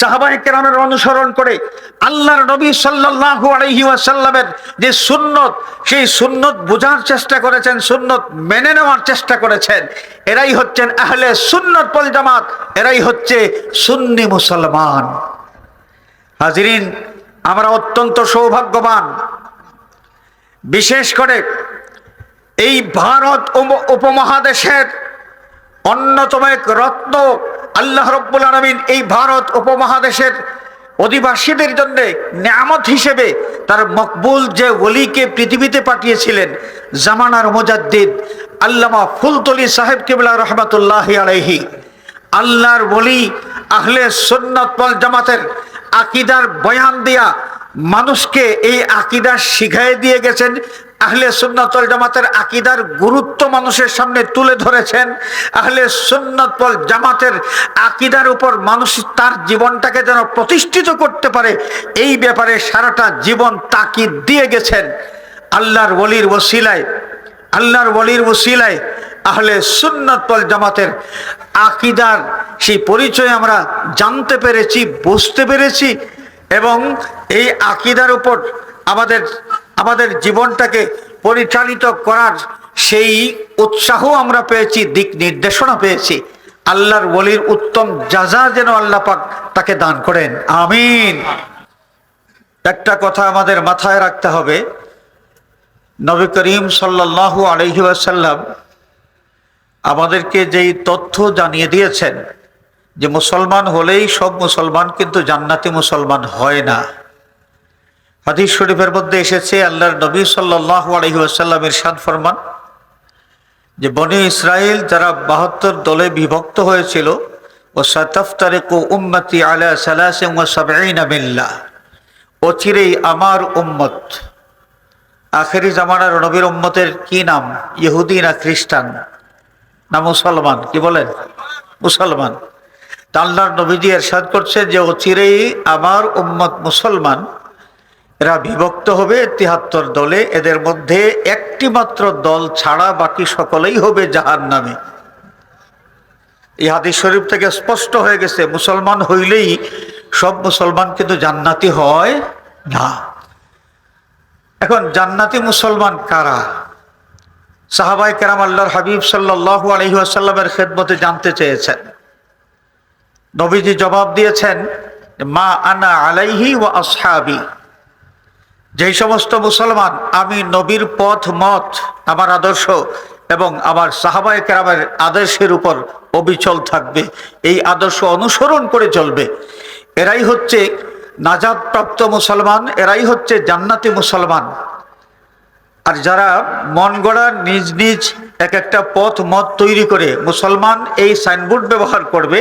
সাহাবায়ে কেরামের অনুসরণ করে আল্লাহর নবী সাল্লাল্লাহু আলাইহি ওয়াসাল্লামের যে সুন্নত, সেই সুন্নত বোঝার চেষ্টা করেছেন, সুন্নত মেনে নেওয়ার চেষ্টা করেছেন। এরাই হচ্ছেন আহলে সুন্নত পল এরাই হচ্ছে সুন্নি মুসলমান। হাজিরিন, আমরা অত্যন্ত সৌভাগ্যবান। বিশেষ করে এই ভারত উপ- উপমহাদেশের অন্যতম এক রত্ন আল্লাহ রব্বুল আলমিন এই ভারত উপমহাদেশের অধিবাসীদের জন্য নিয়ামত হিসেবে তার মকবুল যে ওলিকে পৃথিবীতে পাঠিয়েছিলেন, জামানার মোজাদ্দিদ আল্লামা ফুলতলি সাহেব কিবলা রহমতুল্লাহ আলাইহি। আল্লাহর বলি আহলে সুন্নত ওয়াল জামাতের আকিদার বয়ান দিয়া মানুষকে এই আকিদা শিখাই দিয়ে গেছেন আহলে সুন্নতল জামাতের আকিদার গুরুত্ব মানুষের সামনে তুলে ধরেছেন। আহলে সুন্নতল জামাতের আকিদার উপর মানুষ তার জীবনটাকে যেন প্রতিষ্ঠিত করতে পারে, এই ব্যাপারে সারাটা জীবন তাকিদ দিয়ে গেছেন। আল্লাহর ওলির ওসিলায়, আল্লাহর ওলির ওসিলায় আহলে সুন্নতল জামাতের আকিদার সেই পরিচয় আমরা জানতে পেরেছি, বুঝতে পেরেছি এবং এই আকিদার উপর আমাদের আমাদের জীবনটাকে পরিচালিত করার সেই উৎসাহ আমরা পেয়েছি, দিক নির্দেশনা পেয়েছি। আল্লাহর বলির উত্তম যাজা যেন আল্লাহ পাক তাকে দান করেন। আমিন। একটা কথা আমাদের মাথায় রাখতে হবে। নবী করিম সাল্লাল্লাহু আলহি আসাল্লাম আমাদেরকে যেই তথ্য জানিয়ে দিয়েছেন যে মুসলমান হলেই সব মুসলমান, কিন্তু জান্নাতি মুসলমান হয় না। হাদিস শরীফের মধ্যে এসেছে, আল্লাহর নবী সাল্লাহ আলহি আসাল্লাম ইরশাদ ফরমান যে বনি ইসরায়েল যারা বাহাত্তর দলে বিভক্ত হয়েছিল, ও সাতাফতারেকু উম্মতি আলা সালাসিম ও সাবঈনা বিল্লাহ অচিরেই আমার উম্মত। আখেরি জামানার নবীর উম্মতের কি নাম? ইহুদি না খ্রিস্টান? না মুসলমান? কি বলেন? মুসলমান। তা আল্লাহর নবীজি এরশাদ করছে যে, অচিরেই আমার উম্মত মুসলমান। এরা বিভক্ত হবে তিহাত্তর দলে। এদের মধ্যে একটি মাত্র দল ছাড়া বাকি সকলেই হবে জাহান নামে এই হাদিস শরীফ থেকে স্পষ্ট হয়ে গেছে, মুসলমান হইলেই সব মুসলমান কিন্তু জান্নাতি হয় না। এখন জান্নাতি মুসলমান কারা? সাহাবাই কেরাম আল্লাহর হাবিব সাল্লাহু আলহিহাসাল্লামের খেদমতে জানতে চেয়েছেন। নবীজি জবাব দিয়েছেন, মা আনা আলাইহি ও আসহাবি। যেই সমস্ত মুসলমান, আমি নবীর পথ, মত, আমার আদর্শ এবং আমার সাহাবায় কেরামের আদর্শের উপর অবিচল থাকবে। এই আদর্শ অনুসরণ করে চলবে। এরাই হচ্ছে নাজাদ প্রাপ্ত মুসলমান, এরাই হচ্ছে জান্নাতি মুসলমান। আর যারা মন গড়া নিজ নিজ এক একটা পথ, মত তৈরি করে মুসলমান এই সাইনবোর্ড ব্যবহার করবে,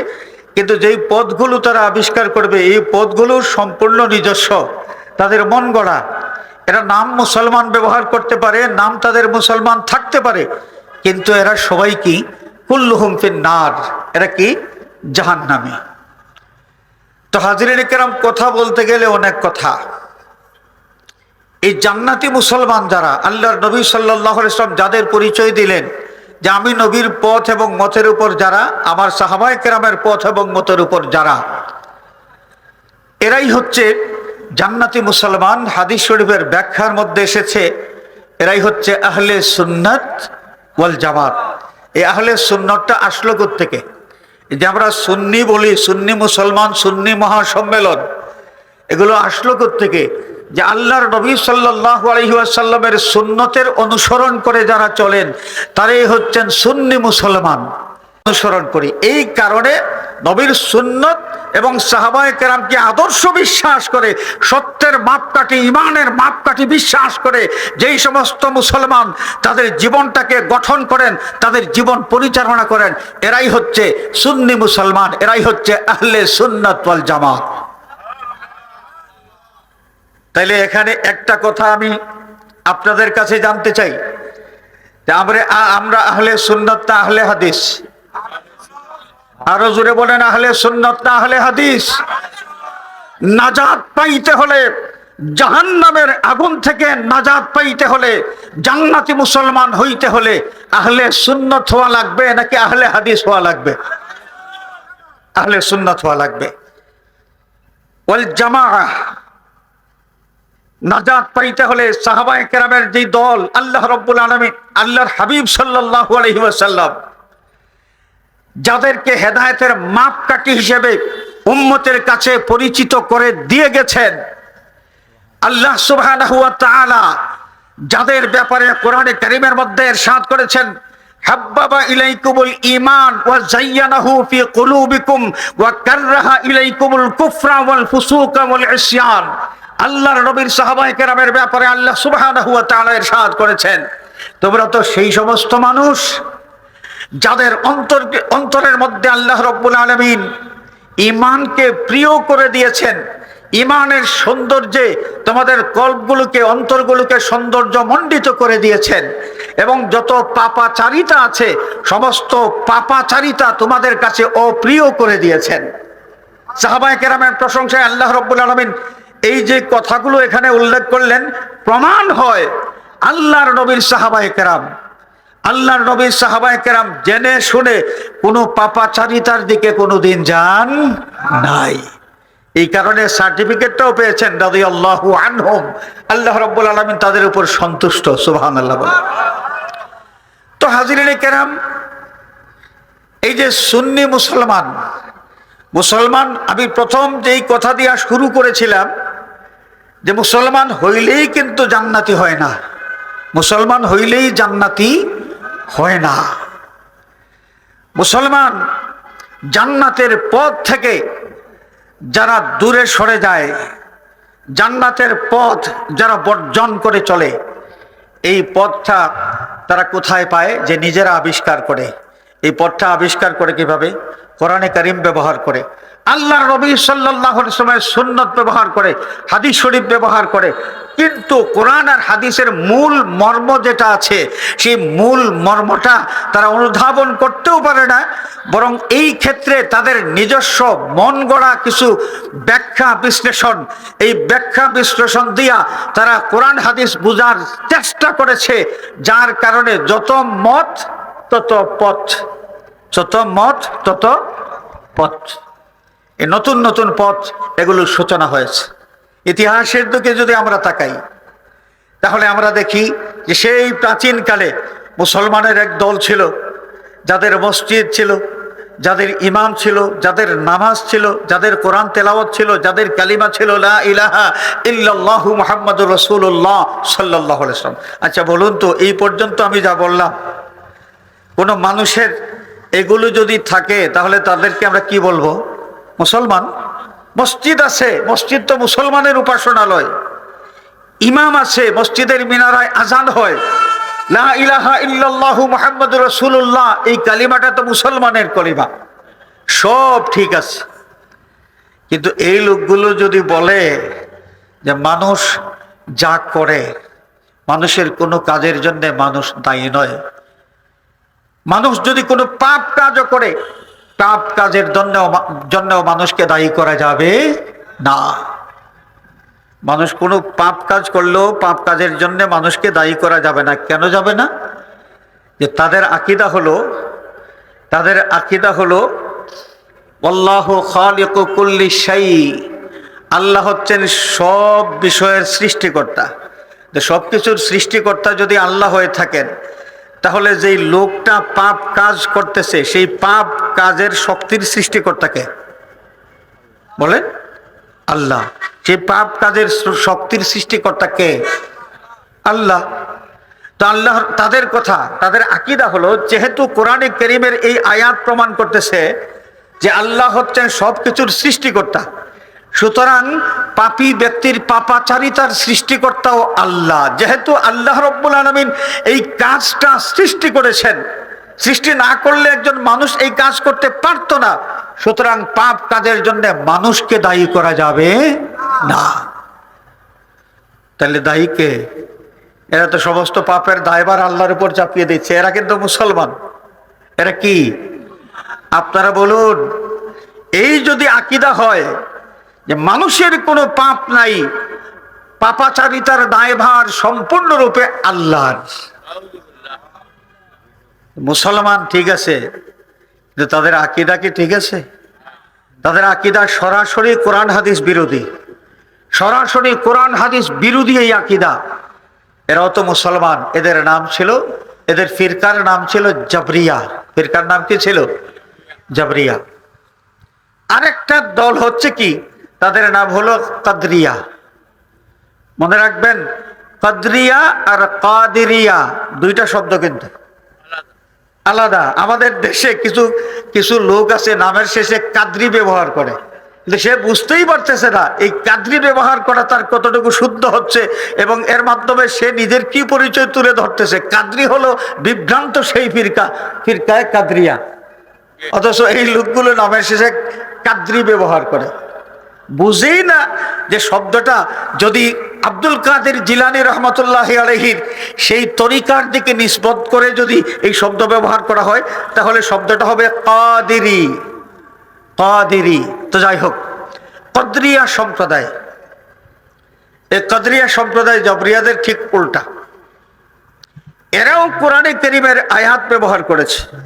কিন্তু যেই পথগুলো তারা আবিষ্কার করবে, এই পথগুলো সম্পূর্ণ নিজস্ব, তাদের মন গড়া এরা নাম মুসলমান ব্যবহার করতে পারে, নাম তাদের মুসলমান থাকতে পারে। কিন্তু এরা সবাই কি? কুল্লুহুম ফিন নার। এরা কি? জাহান নামে তো হাজিরিন কেরাম, কথা বলতে গেলে অনেক কথা। এই জান্নাতি মুসলমান যারা, আল্লাহর নবী সাল্লাহ ইসলাম যাদের পরিচয় দিলেন, যে আমি নবীর পথ এবং মতের উপর যারা, আমার সাহাবায় কেরামের পথ এবং মতের উপর যারা, এরাই হচ্ছে জান্নাতি মুসলমান হাদিস শরীফের ব্যাখ্যার মধ্যে এসেছে, এরাই হচ্ছে আহলে সুন্নত ওয়াল জামাত। এই আহলে সুন্নতটা আসলো থেকে যে আমরা সুন্নি বলি, সুন্নি মুসলমান, সুন্নি মহাসম্মেলন, এগুলো আসলো থেকে যে আল্লাহর নবী সাল্লাহ আলহিউসাল্লামের সুন্নতের অনুসরণ করে যারা চলেন, তারাই হচ্ছেন সুন্নি মুসলমান। অনুসরণ করি। এই কারণে নবীর সুন্নত এবং সাহাবায় কেরামকে আদর্শ বিশ্বাস করে, সত্যের মাপকাঠি, ইমানের মাপকাঠি বিশ্বাস করে যেই সমস্ত মুসলমান তাদের জীবনটাকে গঠন করেন, তাদের জীবন পরিচালনা করেন, এরাই হচ্ছে সুন্নি মুসলমান, এরাই হচ্ছে আহলে সুন্নত ওয়াল জামাত। তাইলে এখানে একটা কথা আমি আপনাদের কাছে জানতে চাই আমরা আমরা আহলে সুন্নত না আহলে হাদিস? আরও জোরে বলেন, আহলে সুন্নত না আহলে হাদিস। নাজাত পাইতে হলে জাহান নামের আগুন থেকে নাজাত পাইতে হলে, জান্নাতি মুসলমান হইতে হলে আহলে সুন্নত হওয়া লাগবে নাকি আহলে হাদিস হওয়া লাগবে? আহলে সুন্নত হওয়া লাগবে। ওয়াল জামা নাজাত পাইতে হলে সাহাবায়ে কেরামের যে দল, আল্লাহ রব্বুল আলমী আল্লাহর হাবিব সাল্লাহ আলহি ওয়াসাল্লাম যাদেরকে হেদায়েতের মাপকাঠি হিসেবে উম্মতের কাছে পরিচিত করে দিয়ে গেছেন, আল্লাহ তাআলা যাদের ব্যাপারে কোরআনে কারীমের মধ্যে ইরশাদ করেছেন, হাব্বাবা ইলাইকুমুল ঈমান ওয়া যায়্যানাহু ফি কুলুবিকুম ওয়া কাররাহা ইলাইকুমুল কুফরা ওয়াল ফুসুকা ওয়াল ইসয়ান। আল্লাহর নবীর সাহাবায়ে কেরামের ব্যাপারে আল্লাহ সুবহানাহু ওয়া তাআলা ইরশাদ করেছেন। তোমরা তো সেই সমস্ত মানুষ যাদের অন্তর অন্তরের মধ্যে আল্লাহ রব্বুল আলমিন ইমানকে প্রিয় করে দিয়েছেন ইমানের সৌন্দর্যে তোমাদের কল্পগুলোকে, অন্তরগুলোকে সৌন্দর্য মণ্ডিত করে দিয়েছেন এবং যত পাপাচারিতা আছে, সমস্ত পাপাচারিতা তোমাদের কাছে অপ্রিয় করে দিয়েছেন। সাহাবায় কেরামের প্রশংসায় আল্লাহ রব্বুল আলমিন এই যে কথাগুলো এখানে উল্লেখ করলেন, প্রমাণ হয় আল্লাহর নবীর সাহাবায় কেরাম। আল্লাহর নবী সাহাবায় কেরাম জেনে শুনে কোনো পাপাচারিতার দিকে কোনো দিন যান নাই। এই কারণে সার্টিফিকেটটাও পেয়েছেন দাদি আল্লাহ আনহম। আল্লাহ রব্বুল আলমিন তাদের উপর সন্তুষ্ট সুবাহান আল্লাহ তো হাজিরিনে কেরাম, এই যে সুন্নি মুসলমান মুসলমান, আমি প্রথম যেই কথা দিয়া শুরু করেছিলাম যে মুসলমান হইলেই কিন্তু জান্নাতি হয় না। মুসলমান হইলেই জান্নাতি হয় না। মুসলমান জান্নাতের পথ থেকে যারা দূরে সরে যায়, জান্নাতের পথ যারা বর্জন করে চলে, এই পথটা তারা কোথায় পায়? যে নিজেরা আবিষ্কার করে। এই পথটা আবিষ্কার করে কীভাবে? কোরআনে কারিম ব্যবহার করে। আল্লাহ রবি সাল্লাহ সময় সুন্নত ব্যবহার করে, হাদিস শরীফ ব্যবহার করে। কিন্তু কোরআন আর হাদিসের মূল মর্ম যেটা আছে, সেই মূল মর্মটা তারা অনুধাবন করতেও পারে না, বরং এই ক্ষেত্রে তাদের নিজস্ব মন গড়া কিছু ব্যাখ্যা বিশ্লেষণ, এই ব্যাখ্যা বিশ্লেষণ দিয়া তারা কোরআন হাদিস বুঝার চেষ্টা করেছে, যার কারণে যত মত, তত পথ, যত মত, তত পথ। এই নতুন নতুন পথ এগুলোর সূচনা হয়েছে। ইতিহাসের দিকে যদি আমরা তাকাই, তাহলে আমরা দেখি যে সেই প্রাচীনকালে মুসলমানের এক দল ছিল, যাদের মসজিদ ছিল, যাদের ইমাম ছিল, যাদের নামাজ ছিল, যাদের কোরআন তেলাওয়াত ছিল, যাদের কালিমা ছিল, লা ইলাহা ইল্লাল্লাহু মুহাম্মাদুর রাসূলুল্লাহ সাল্লাল্লাহু আলাইহি ওয়াসাল্লাম। আচ্ছা বলুন তো, এই পর্যন্ত আমি যা বললাম, কোনো মানুষের এগুলো যদি থাকে, তাহলে তাদেরকে আমরা কি বলব? মুসলমান? মসজিদ আছে, মসজিদ তো মুসলমানের উপাসনালয়। ইমাম আছে, মসজিদের মিনারায় আজান হয়। লা ইলাহা ইল্লাল্লাহু মুহাম্মাদুর রাসূলুল্লাহ, এই কালিমাটা তো মুসলমানের কলিমা। সব ঠিক আছে। কিন্তু এই লোকগুলো যদি বলে যে মানুষ যা করে, মানুষের কোনো কাজের জন্য মানুষ দায়ী নয়। মানুষ যদি কোনো পাপ কাজও করে পাপ কাজের জন্য জন্যও মানুষকে দায়ী করা যাবে না। মানুষ কোনো পাপ কাজ করলেও পাপ কাজের জন্য মানুষকে দায়ী করা যাবে না। কেন যাবে না? যে তাদের আকিদা হলো, তাদের আকিদা হলো, আল্লাহ খালিক কুল্লি শাই আল্লাহ হচ্ছেন সব বিষয়ের সৃষ্টিকর্তা। সব কিছুর সৃষ্টিকর্তা যদি আল্লাহ হয়ে থাকেন তাহলে যেই লোকটা পাপ কাজ করতেছে, সেই পাপ কাজের শক্তির সৃষ্টিকর্তাকে? বলেন, আল্লাহ। সেই পাপ কাজের শক্তির সৃষ্টিকর্তাকে? আল্লাহ। তো আল্লাহ তাদের কথা, তাদের আকিদা হলো, যেহেতু কোরআনে করিমের এই আয়াত প্রমাণ করতেছে যে আল্লাহ হচ্ছেন সব কিছুর সৃষ্টিকর্তা সুতরাং পাপী ব্যক্তির পাপাচারিতার সৃষ্টিকর্তাও আল্লাহ। যেহেতু আল্লাহ রব্বুল আলমিন এই কাজটা সৃষ্টি করেছেন, সৃষ্টি না করলে একজন মানুষ এই কাজ করতে পারত না। সুতরাং পাপ কাজের জন্য মানুষকে দায়ী করা যাবে না। তাহলে দায়ীকে এরা তো সমস্ত পাপের দায়বার আল্লাহর উপর চাপিয়ে দিচ্ছে। এরা কিন্তু মুসলমান। এরা কি? আপনারা বলুন, এই যদি আকিদা হয় যে মানুষের কোনো পাপ নাই, পাপাচারিতার দায়ভার সম্পূর্ণরূপে আল্লাহর। মুসলমান ঠিক আছে, কিন্তু তাদের আকিদা কি ঠিক আছে? তাদের আকিদা সরাসরি কোরআন হাদিস বিরোধী। সরাসরি কোরআন হাদিস বিরোধী এই আকিদা। এরাও তো মুসলমান, এদের নাম ছিল, এদের ফিরকার নাম ছিল জাবরিয়া। ফিরকার নাম কি ছিল? জাবরিয়া। আরেকটা দল হচ্ছে কি? তাদের নাম হলো কাদরিয়া। মনে রাখবেন, কাদরিয়া আর কাদিরিয়া দুইটা শব্দ কিন্তু। আলাদা। আমাদের দেশে কিছু কিছু লোক আছে, নামের শেষে কাদ্রি ব্যবহার করে। সে বুঝতেই পারতেছে না, এই কাদ্রি ব্যবহার করা তার কতটুকু শুদ্ধ হচ্ছে এবং এর মাধ্যমে সে নিজের কি পরিচয় তুলে ধরতেছে। কাদ্রি হলো বিভ্রান্ত সেই ফিরকা, ফিরকায় কাদরিয়া। অথচ এই লোকগুলো নামের শেষে কাদ্রি ব্যবহার করে। বুঝেই না যে শব্দটা যদি আব্দুল কাদের জিলানি রহমতুল্লাহ আলহির সেই তরিকার দিকে নিষ্পদ করে যদি এই শব্দ ব্যবহার করা হয়, তাহলে শব্দটা হবে কাদিরি। কাদিরি। তো যাই হোক, কদ্রিয়া সম্প্রদায়। এ কদরিয়া সম্প্রদায় জবরিয়াদের ঠিক উল্টা। এরাও কোরআনে করিমের আয়াত ব্যবহার করেছে।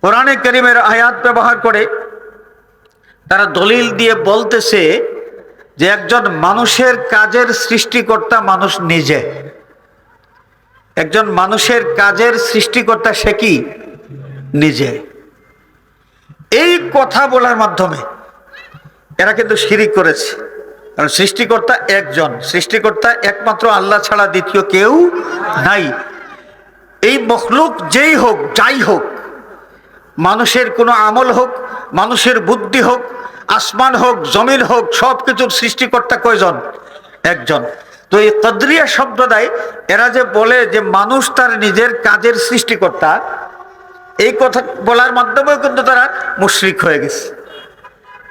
কোরআনে করিমের আয়াত ব্যবহার করে তারা দলিল দিয়ে বলতেছে যে একজন মানুষের কাজের সৃষ্টিকর্তা মানুষ নিজে। একজন মানুষের কাজের সৃষ্টিকর্তা সে কি? নিজে। এই কথা বলার মাধ্যমে এরা কিন্তু শিরিক করেছে। কারণ সৃষ্টিকর্তা একজন, সৃষ্টিকর্তা একমাত্র আল্লাহ ছাড়া দ্বিতীয় কেউ নাই। এই মখলুক যেই হোক, যাই হোক মানুষের কোনো আমল হোক, মানুষের বুদ্ধি হোক, আসমান হোক, জমিন হোক, সব কিছুর সৃষ্টিকর্তা কয়জন? একজন। তো এই কদরিয়া সম্প্রদায়, এরা যে বলে যে মানুষ তার নিজের কাজের সৃষ্টিকর্তা, এই কথা বলার মাধ্যমেও কিন্তু তারা মুশরিক হয়ে গেছে।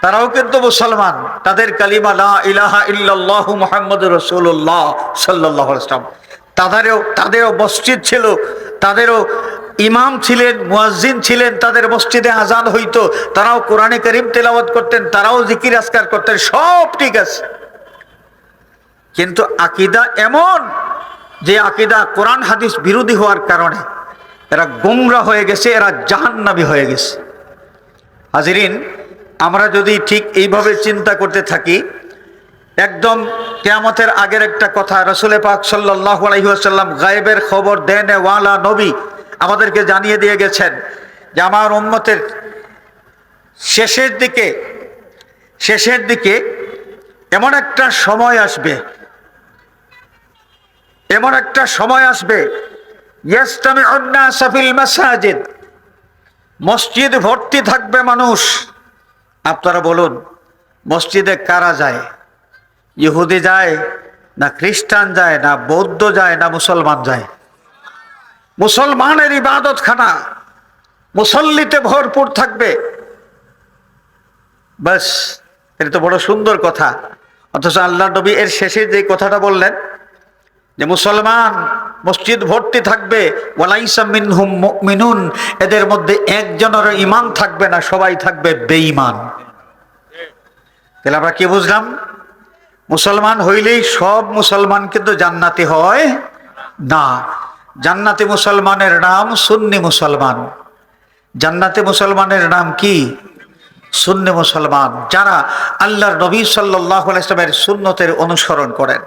তারাও কিন্তু মুসলমান। তাদের কালিমা, লা ইলাহা ইল্লাল্লাহু মুহাম্মদুর রাসূলুল্লাহ সাল্লাল্লাহু আলাইহি তাদেরও তাদেরও মসজিদ ছিল, তাদেরও ইমাম ছিলেন, মুয়াজ্জিন ছিলেন, তাদের মসজিদে আজান হইতো, তারাও কোরআনে করিম তেলাওয়াত করতেন, তারাও জিকির আসকার করতেন, সব ঠিক আছে। কিন্তু আকিদা এমন যে আকিদা কোরআন হাদিস বিরোধী হওয়ার কারণে এরা গোমরা হয়ে গেছে, এরা জাহান্নাবি হয়ে গেছে। হাজিরিন, আমরা যদি ঠিক এইভাবে চিন্তা করতে থাকি, একদম কেয়ামতের আগের একটা কথা, রসুল পাক সাল্লাহ আলহিহাসাল্লাম গায়েবের খবর দেন ওয়ালা নবী আমাদেরকে জানিয়ে দিয়ে গেছেন যে আমার উন্মতের শেষের দিকে শেষের দিকে এমন একটা সময় আসবে, এমন একটা সময় আসবে সাফিল মাসাজিদ, মসজিদ ভর্তি থাকবে মানুষ। আপনারা বলুন, মসজিদে কারা যায়? ইহুদি যায় না খ্রিস্টান যায় না বৌদ্ধ যায় না মুসলমান যায়? মুসলমানের ইবাদত খানা। মুসল্লিতে ভরপুর থাকবে। বাস এটা তো বড় সুন্দর কথা। অথচ আল্লাহ নবী এর শেষে যে কথাটা বললেন যে মুসলমান মসজিদ ভর্তি থাকবে মিনুন এদের মধ্যে একজনের ইমান থাকবে না, সবাই থাকবে বেঈমান। তাহলে আমরা কি বুঝলাম? মুসলমান হইলেই সব মুসলমান কিন্তু জান্নাতি হয় না। জান্নাতি মুসলমানের নাম সুন্নি মুসলমান। জান্নাতি মুসলমানের নাম কি? সুন্নি মুসলমান। যারা আল্লাহর নবী সাল্লাহ ইসলামের সুন্নতের অনুসরণ করেন,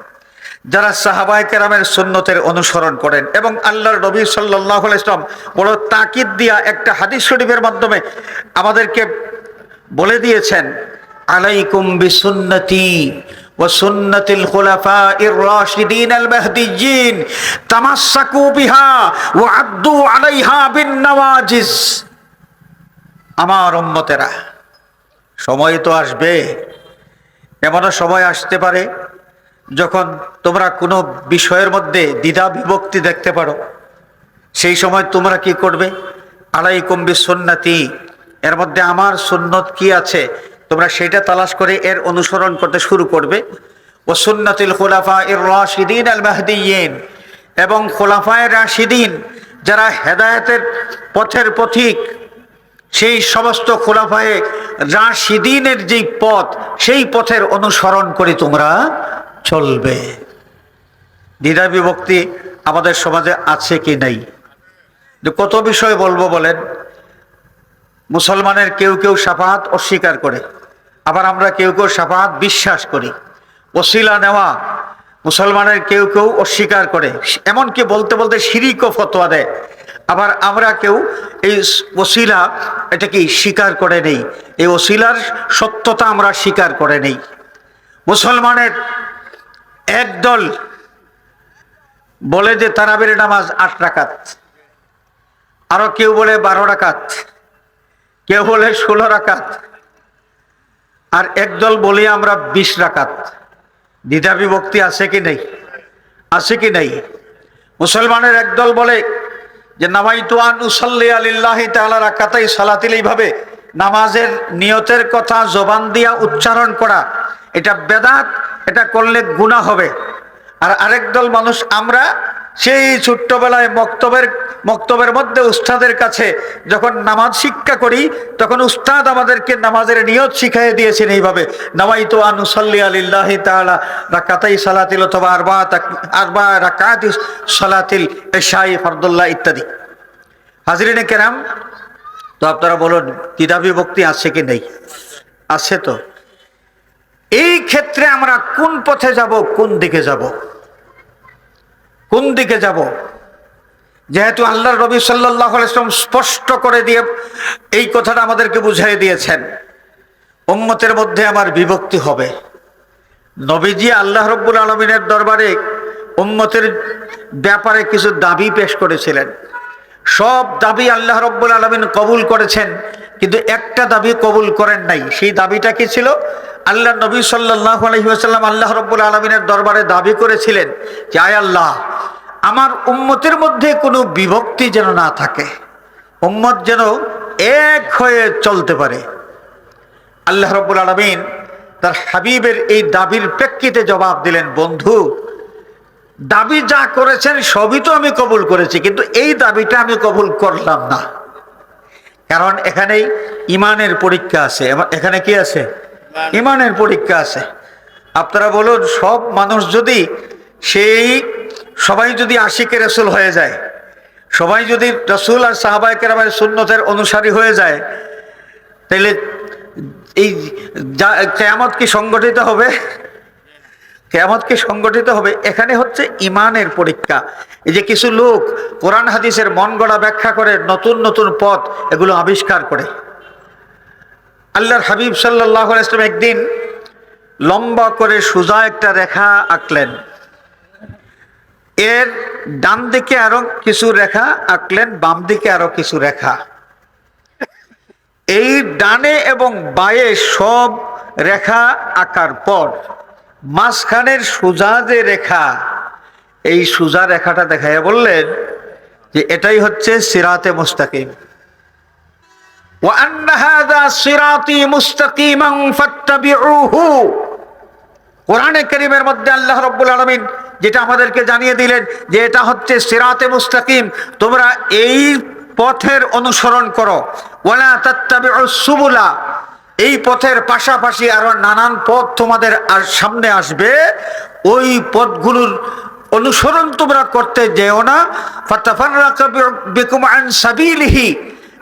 যারা সাহাবাই কেরামের সুন্নতের অনুসরণ করেন এবং আল্লাহর নবী সাল্লাহ ইসলাম বড় তাকিদ দিয়া একটা হাদিস শরীফের মাধ্যমে আমাদেরকে বলে দিয়েছেন, আলাইকুম বিসুন্নতি وسنة الخلفاء الراشدين المهديين تمسكوا بها وعدوا عليها بالنواجز আমার উম্মতেরা সময় তো আসবে এমনও সময় আসতে পারে যখন তোমরা কোনো বিষয়ের মধ্যে দ্বিধা বিভক্তি দেখতে পারো সেই সময় তোমরা কি করবে আলাই কম্বি সুন্নাতি এর মধ্যে আমার সুন্নত কি আছে তোমরা সেটা তালাশ করে এর অনুসরণ করতে শুরু করবে। ও সুন্নাতুল খোলাফা এর রাশিদিন আল মাহদিন এবং খোলাফায় রাশিদিন যারা হেদায়তের পথের পথিক সেই সমস্ত খোলাফায়ে রাশিদিনের যেই পথ, সেই পথের অনুসরণ করে তোমরা চলবে। দ্বিধা বিভক্তি আমাদের সমাজে আছে কি নাই? কত বিষয় বলব বলেন মুসলমানের কেউ কেউ সাফাহাত অস্বীকার করে, আবার আমরা কেউ কেউ সাফাহাত বিশ্বাস করি। ওসিলা নেওয়া মুসলমানের কেউ কেউ অস্বীকার করে, এমনকি বলতে বলতে শিরিকও ফতোয়া দেয়। আবার আমরা কেউ এই ওসিলা এটাকে স্বীকার করে নেই? এই ওসিলার সত্যতা আমরা স্বীকার করে নেই। মুসলমানের একদল বলে যে তারাবির নামাজ আট রাকাত, আরও কেউ বলে বারো রাকাত। কেউ বলে ষোলো রাকাত, আর একদল বলি আমরা বিশ রাকাত। দ্বিধা বিভক্তি আছে কি নেই? আছে কি নেই? মুসলমানের একদল বলে যে নামাই তুয়ান উসাল্লি আলিল্লাহি তাআলা রাকাতাই সালাতিল। এইভাবে নামাজের নিয়তের কথা জবান দিয়া উচ্চারণ করা, এটা বেদাত, এটা করলে গুনাহ হবে। আর আরেক দল মানুষ, আমরা সেই ছোট্টবেলায় মক্তবের মক্তবের মধ্যে উস্তাদের কাছে যখন নামাজ শিক্ষা করি, তখন উস্তাদ আমাদেরকে নামাজের নিয়ত শিখাই দিয়েছেন এইভাবে নামাই তো আনুসল্লি আলিল্লাহ তাআলা রাকাতাই সালাতিল অথবা আরবা আরবা রাকাত সালাতিল এশাই ফরদুল্লাহ, ইত্যাদি। হাজরিনে কেরাম, তো আপনারা বলুন দ্বিধা বিভক্তি আছে কি নেই? আছে তো। এই ক্ষেত্রে আমরা কোন পথে যাব, কোন দিকে যাব? কোন দিকে যাব? যেহেতু আল্লাহ রবি সাল্লাহ স্পষ্ট করে দিয়ে এই কথাটা আমাদেরকে বুঝাই দিয়েছেন। উম্মতের মধ্যে আমার বিভক্তি হবে। নবীজি আল্লাহ রব্বুল আলমিনের দরবারে উম্মতের ব্যাপারে কিছু দাবি পেশ করেছিলেন। সব দাবি আল্লাহ রব্বুল আলমিন কবুল করেছেন, কিন্তু একটা দাবি কবুল করেন নাই। সেই দাবিটা কি ছিল? আল্লাহ নবী সাল্লাহ আলহিহাসাল্লাম আল্লাহ রব্বুল আলমিনের দরবারে দাবি করেছিলেন যে, আয় আল্লাহ, আমার উম্মতের মধ্যে কোনো বিভক্তি যেন না থাকে। উম্মত যেন এক হয়ে চলতে পারে। আল্লাহ রব্বুল আলমিন তার হাবিবের এই দাবির প্রেক্ষিতে জবাব দিলেন, বন্ধু দাবি যা করেছেন সবই তো আমি কবুল করেছি, কিন্তু এই দাবিটা আমি কবুল করলাম না। কারণ এখানেই ইমানের পরীক্ষা আছে। এখানে কি আছে? ইমানের পরীক্ষা আছে। আপনারা বলুন, সব মানুষ যদি সেই, সবাই যদি আশিকে রসুল হয়ে যায়, সবাই যদি রসুল আর সাহাবাই কেরামের সুন্নতের অনুসারী হয়ে যায় তাহলে এই কেয়ামত কি সংগঠিত হবে? কেয়ামত কি সংগঠিত হবে। এখানে হচ্ছে ইমানের পরীক্ষা। এই যে কিছু লোক কোরআন হাদিসের মন গড়া ব্যাখ্যা করে, নতুন নতুন পথ এগুলো আবিষ্কার করে। আল্লাহর হাবিব সাল্লাহ ইসলাম একদিন লম্বা করে সোজা একটা রেখা আঁকলেন। এর ডান দিকে আরও কিছু রেখা আঁকলেন, বাম দিকে আরও কিছু রেখা। এই ডানে এবং বায়ে সব রেখা আঁকার পর মাঝখানের সোজা যে রেখা, এই সোজা রেখাটা দেখাইয়া বললেন যে এটাই হচ্ছে সিরাতে মুস্তাকিম। করিমের মধ্যে আল্লাহ রব্বুল যেটা আমাদেরকে জানিয়ে দিলেন যে এটা হচ্ছে মুস্তাকিম, তোমরা এই পথের অনুসরণ করো। সুবুলা এই পথের পাশাপাশি আরও নানান পথ তোমাদের আর সামনে আসবে। ওই পথগুলোর অনুসরণ তোমরা করতে যেও না। সাবিলিহি।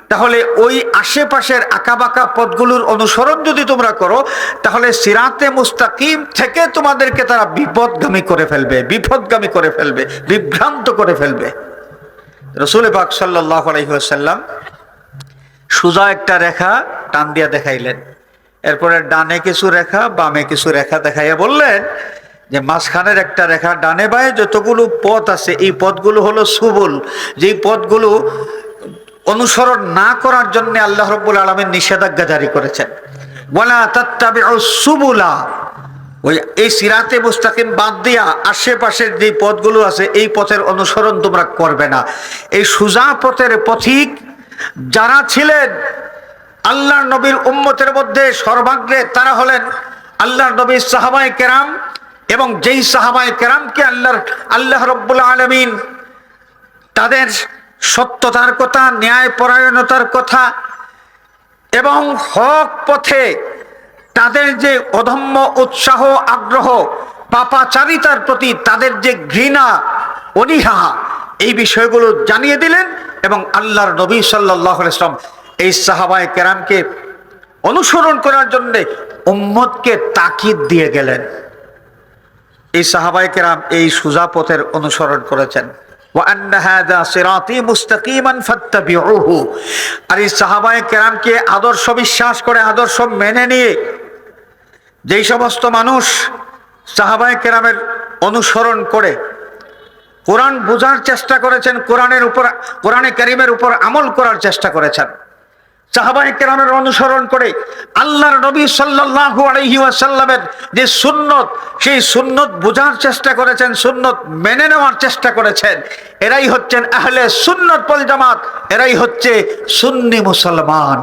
তাহলে ওই আশেপাশের আঁকাবাঁকা পথগুলোর অনুসরণ যদি তোমরা করো, তাহলে সিরাতে মুস্তাকিম থেকে তোমাদেরকে তারা বিপদগামী করে ফেলবে, বিপদগামী করে ফেলবে, বিভ্রান্ত করে ফেলবে। রসুল পাক সাল্লাহ আলহিহাসাল্লাম সোজা একটা রেখা টান দিয়া দেখাইলেন। এরপরে ডানে কিছু রেখা, বামে কিছু রেখা দেখাইয়া বললেন যে, মাঝখানের একটা রেখা ডানে বায়ে যতগুলো পথ আছে, এই পথগুলো হলো সুবল। যেই পথগুলো অনুসরণ না করার জন্য আল্লাহ রব্বুল আলমের নিষেধাজ্ঞা জারি করেছেন। বলা ওই, এই সিরাতে বাদ দিয়া আশেপাশের যে পথগুলো আছে, এই পথের অনুসরণ তোমরা করবে না। এই সুজা পথের পথিক যারা ছিলেন আল্লাহ নবীর উম্মতের মধ্যে সর্বাগ্রে তারা হলেন আল্লাহ নবীর সাহাবাই কেরাম এবং যেই সাহাবাই কেরামকে আল্লাহর, আল্লাহ রব্বুল আলমিন তাদের সত্যতার কথা ন্যায় পরায়ণতার কথা এবং হক পথে তাদের যে অধম্য উৎসাহ, আগ্রহ, পাপাচারিতার প্রতি তাদের যে ঘৃণা, অনীহা এই বিষয়গুলো জানিয়ে দিলেন এবং আল্লাহর নবী সাল্লাহ ইসলাম এই সাহাবায় কেরামকে অনুসরণ করার জন্যে উম্মদকে তাকিদ দিয়ে গেলেন। এই সাহাবায় কেরাম এই সুজা পথের অনুসরণ করেছেন। আর এই সাহাবায় কেরামকে আদর্শ বিশ্বাস করে, আদর্শ মেনে নিয়ে যেই সমস্ত মানুষ সাহাবায় কেরামের অনুসরণ করে কোরআন বোঝার চেষ্টা করেছেন, কোরআনের উপর, কোরআনে করিমের উপর আমল করার চেষ্টা করেছেন। সাহাবাই কেরামের অনুসরণ করে আল্লাহর নবী সাল্লাল্লাহু আলাইহি ওয়াসাল্লামের যে সুন্নত, সেই সুন্নত বোঝার চেষ্টা করেছেন, সুন্নত মেনে নেওয়ার চেষ্টা করেছেন। এরাই হচ্ছেন আহলে সুন্নত পল জামাত, এরাই হচ্ছে সুন্নি মুসলমান।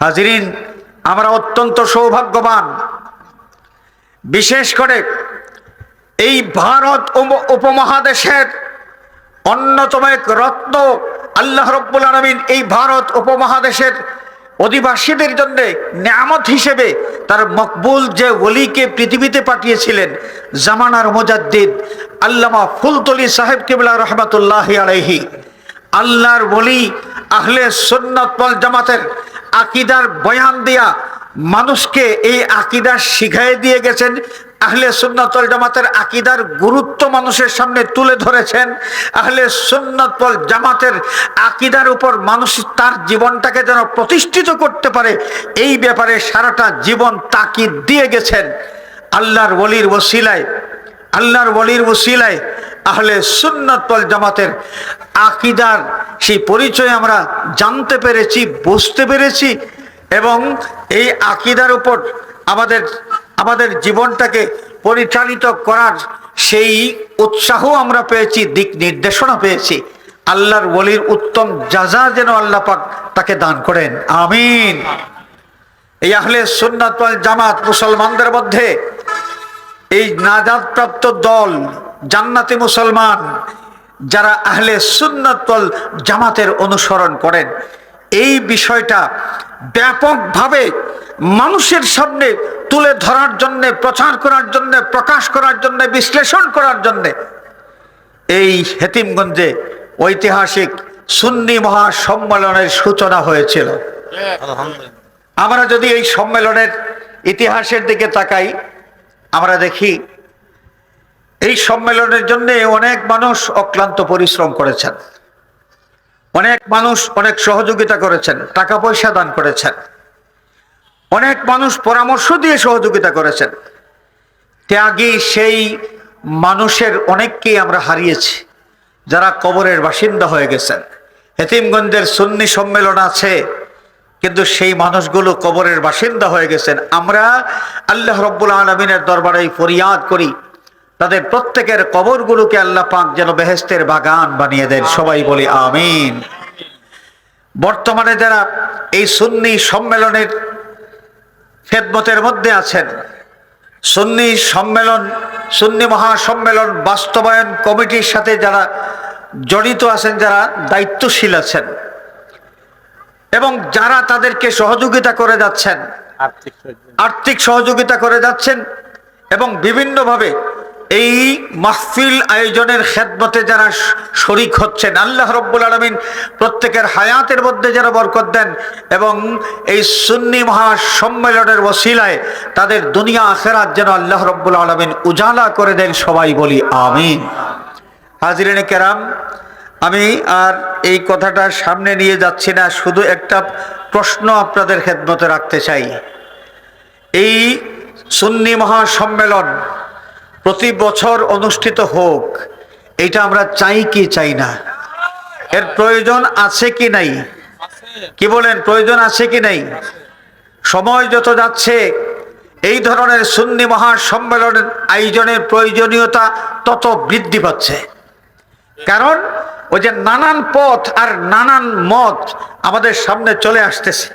হাজিরিন, আমরা অত্যন্ত সৌভাগ্যবান। বিশেষ করে এই ভারত উপ- উপমহাদেশের অন্যতম এক রত্ন আল্লাহ রব্বুল আলমিন এই ভারত উপমহাদেশের অধিবাসীদের জন্য নিয়ামত হিসেবে তার মকবুল যে ওলিকে পৃথিবীতে পাঠিয়েছিলেন, জামানার মুজাদ্দিদ আল্লামা ফুলতলি সাহেব কিবলা রহমতুল্লাহ আলাইহি, আল্লাহর বলি আহলে সুন্নত ওয়াল জামাতের আকিদার বয়ান দিয়া মানুষকে এই আকিদার শিখাই দিয়ে গেছেন। আহলে সুন্নতল জামাতের আকিদার গুরুত্ব মানুষের সামনে তুলে ধরেছেন। আহলে সুন্নতল জামাতের আকিদার উপর মানুষ তার জীবনটাকে যেন প্রতিষ্ঠিত করতে পারে, এই ব্যাপারে সারাটা জীবন তাকিদ দিয়ে গেছেন। আল্লাহর ওলির ওসিলায়, আল্লাহর ওলির ওসিলায় আহলে সুন্নতল জামাতের আকিদার সেই পরিচয় আমরা জানতে পেরেছি, বুঝতে পেরেছি। এবং এই আকিদার উপর আমাদের আমাদের জীবনটাকে পরিচালিত করার সেই উৎসাহ আমরা পেয়েছি, দিক নির্দেশনা পেয়েছি। আল্লাহর বলির উত্তম যাজা যেন আল্লাহ পাক তাকে দান করেন। আমিন। এই আহলে সুন্নাত জামাত মুসলমানদের মধ্যে এই নাজাদ প্রাপ্ত দল, জান্নাতি মুসলমান, যারা আহলে সুন্নাত ওয়াল জামাতের অনুসরণ করেন এই বিষয়টা ব্যাপকভাবে মানুষের সামনে তুলে ধরার জন্য, প্রচার করার জন্য, প্রকাশ করার জন্য, বিশ্লেষণ করার জন্য এই হেতিমগঞ্জে ঐতিহাসিক সুন্নি মহাসম্মেলনের সূচনা হয়েছিল। আমরা যদি এই সম্মেলনের ইতিহাসের দিকে তাকাই, আমরা দেখি এই সম্মেলনের জন্য অনেক মানুষ অক্লান্ত পরিশ্রম করেছেন। অনেক মানুষ অনেক সহযোগিতা করেছেন, টাকা পয়সা দান করেছেন। অনেক মানুষ পরামর্শ দিয়ে সহযোগিতা করেছেন। ত্যাগী সেই মানুষের অনেককেই আমরা হারিয়েছি, যারা কবরের বাসিন্দা হয়ে গেছেন। হেতিমগঞ্জের সুন্নি সম্মেলন আছে, কিন্তু সেই মানুষগুলো কবরের বাসিন্দা হয়ে গেছেন। আমরা আল্লাহ রব্বুল আলমিনের দরবারে ফরিয়াদ করি। তাদের প্রত্যেকের কবরগুলোকে আল্লাহ পাক যেন বেহেস্তের বাগান বানিয়ে দেন সবাই বলি আমিন বর্তমানে যারা এই সুন্নি সম্মেলনের খেদমতের মধ্যে আছেন সুন্নি সম্মেলন সুন্নি মহাসম্মেলন বাস্তবায়ন কমিটির সাথে যারা জড়িত আছেন যারা দায়িত্বশীল আছেন এবং যারা তাদেরকে সহযোগিতা করে যাচ্ছেন আর্থিক সহযোগিতা। আর্থিক সহযোগিতা করে যাচ্ছেন এবং বিভিন্নভাবে এই মাহফিল আয়োজনের খেদমতে যারা শরিক হচ্ছেন, আল্লাহ রব্বুল আলমিন প্রত্যেকের হায়াতের মধ্যে যারা বরকত দেন এবং এই সুন্নি মহাসম্মেলনের ওসিলায় তাদের দুনিয়া আখেরাত যেন আল্লাহ রব্বুল আলমিন উজালা করে দেন সবাই বলি আমিন। হাজিরিনে কেরাম, আমি আর এই কথাটা সামনে নিয়ে যাচ্ছি না, শুধু একটা প্রশ্ন আপনাদের খেদমতে রাখতে চাই। এই সুন্নি মহাসম্মেলন প্রতি বছর অনুষ্ঠিত হোক এটা আমরা চাই কি চাই না? এর প্রয়োজন আছে কি নাই? কি বলেন, প্রয়োজন আছে কি নাই? সময় যত যাচ্ছে, এই ধরনের সুন্নি মহাসম্মেলনের আয়োজনের প্রয়োজনীয়তা তত বৃদ্ধি পাচ্ছে। কারণ, ওই যে নানান পথ আর নানান মত আমাদের সামনে চলে আসতেছে।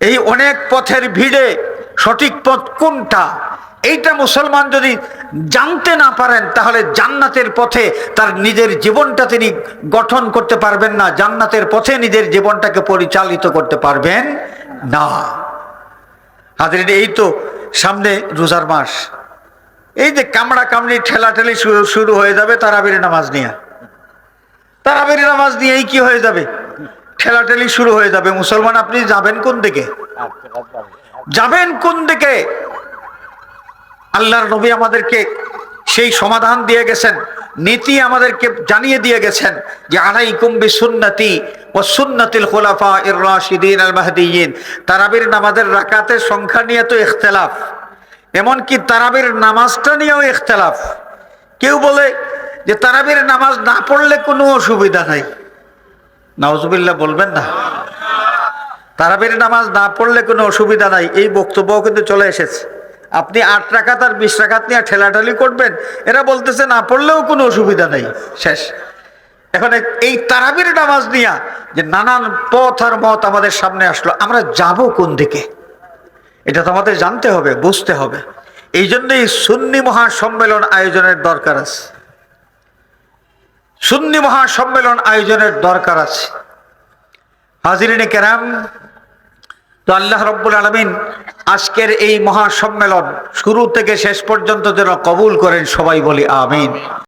এই অনেক পথের ভিড়ে সঠিক পথ কোনটা? এইটা মুসলমান যদি জানতে না পারেন, তাহলে জান্নাতের পথে তার নিজের জীবনটা তিনি গঠন করতে পারবেন না। জান্নাতের পথে নিজের জীবনটাকে পরিচালিত করতে পারবেন না। হাজারিন, এই তো সামনে রোজার মাস। এই যে কামড়া কামড়ি ঠেলাঠেলি শুরু শুরু হয়ে যাবে তারাবির নামাজ নিয়ে। তারাবির নামাজ নিয়েই কি হয়ে যাবে? ঠেলাঠেলি শুরু হয়ে যাবে। মুসলমান, আপনি যাবেন কোন দিকে? যাবেন কোন দিকে? আল্লাহর নবী আমাদেরকে সেই সমাধান দিয়ে গেছেন, নীতি আমাদেরকে জানিয়ে দিয়ে গেছেন যে আলাই কুম্বি সুন্নতি ও সুন্নতিল খোলাফা ইর আল মাহদিয়িন তারাবির নামাজের রাকাতের সংখ্যা নিয়ে তো ইখতিলাফ, এমনকি তারাবির নামাজটা নিয়েও ইখতিলাফ। কেউ বলে যে, তারাবির নামাজ না পড়লে কোনো অসুবিধা নাই। নাওজুবিল্লাহ বলবেন না। তারাবির নামাজ না পড়লে কোনো অসুবিধা নাই। এই বক্তব্যও কিন্তু চলে এসেছে। আপনি আট রাখাত আর বিশ রাখাত নিয়ে ঠেলাঠালি করবেন, এরা বলতেছে না পড়লেও কোনো অসুবিধা নেই। শেষ। এখন এই তারাবির নামাজ নিয়া যে নানান পথ আর মত আমাদের সামনে আসলো, আমরা যাব কোন দিকে? এটা তো আমাদের জানতে হবে, বুঝতে হবে। এই জন্যই সুন্নি মহাসম্মেলন আয়োজনের দরকার আছে। সুন্নি মহাসম্মেলন আয়োজনের দরকার আছে। হাজিরিনে কেরাম তো আল্লাহ রব্বুল আলমিন আজকের এই মহাসম্মেলন শুরু থেকে শেষ পর্যন্ত যেন কবুল করেন সবাই বলি আমিন।